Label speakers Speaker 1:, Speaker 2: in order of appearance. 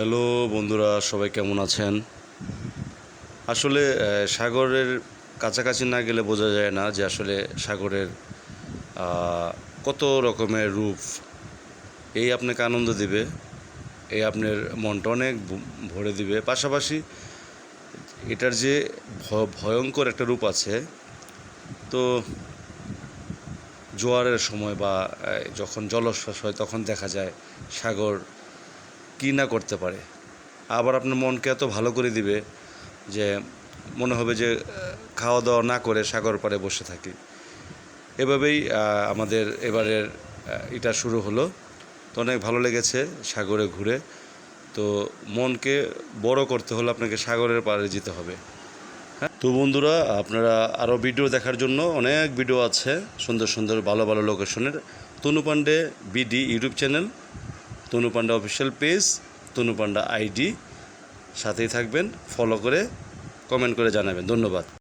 Speaker 1: Hello বন্ধুরা, সবাই কেমন আছেন? আসলে সাগরের কাছাকাছি না গেলে বোঝা যায় না যে আসলে সাগরের কত রকমের রূপ। এই আপনাকে আনন্দ দিবে, এই আপনার মনটা অনেক ভরে দিবে। পাশাপাশি এটার যে ভয়ঙ্কর একটা রূপ আছে, তো জোয়ারের সময় বা যখন জলোচ্ছ্বাস হয় তখন দেখা যায় সাগর কী না করতে পারে। আবার আপনার মনকে এত ভালো করে দিবে যে মনে হবে যে খাওয়া দাওয়া না করে সাগর পাড়ে বসে থাকি। এভাবেই আমাদের এবারের এটা শুরু হলো। তো অনেক ভালো লেগেছে সাগরে ঘুরে। তো মনকে বড় করতে হলে আপনাকে সাগরের পাড়ে যেতে হবে। হ্যাঁ? তো বন্ধুরা, আপনারা আরও ভিডিও দেখার জন্য অনেক ভিডিও আছে সুন্দর সুন্দর ভালো ভালো লোকেশনের। Tanu Pandey, BD YouTube channel. Tanu Panda official page Tanu Panda ID সাথেই থাকবেন ফলো করে কমেন্ট করে জানাবেন। ধন্যবাদ।